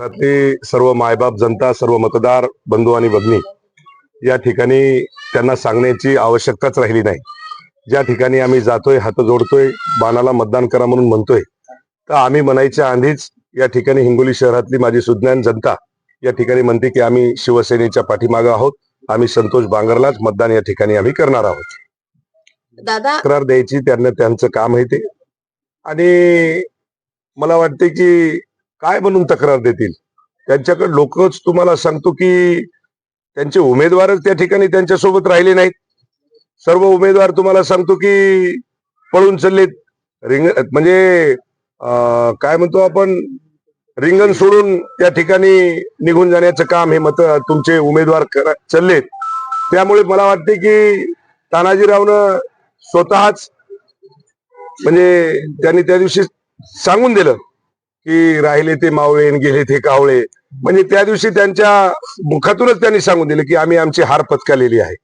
सर्व मायबाप जनता सर्व मतदार बंधू आणि भगिनी या ठिकाणी त्यांना सांगण्याची आवश्यकताच राहिली नाही. ज्या ठिकाणी आम्ही जातोय हात जोडतोय बाणाला मतदान करा म्हणून म्हणतोय तर आम्ही म्हणायच्या आधीच या ठिकाणी हिंगोली शहरातली माझी सुज्ञान जनता या ठिकाणी म्हणते की आम्ही शिवसेनेच्या पाठीमागे आहोत आम्ही संतोष बांगरलाच मतदान या ठिकाणी आम्ही करणार आहोत. दादा तक्रार द्यायची त्यांना त्यांचं काम आहे ते. आणि मला वाटते की काय म्हणून तक्रार देतील? त्यांच्याकडे लोकच तुम्हाला सांगतो की त्यांचे उमेदवारच त्या ठिकाणी त्यांच्यासोबत राहिले नाहीत. सर्व उमेदवार तुम्हाला सांगतो की पळून चाललेत. रिंग म्हणजे काय म्हणतो आपण? रिंगण सोडून त्या ठिकाणी निघून जाण्याचं काम हे मत तुमचे उमेदवार चाललेत. त्यामुळे मला वाटते की तानाजीरावनं स्वतःच म्हणजे त्यांनी त्या दिवशी सांगून दिलं. की राहिले ते मावळे आणि गेले ते कावळे. म्हणजे त्या दिवशी त्यांच्या मुखातूनच त्यांनी सांगून दिलं की आम्ही आमची हार पत्करलेली आहे.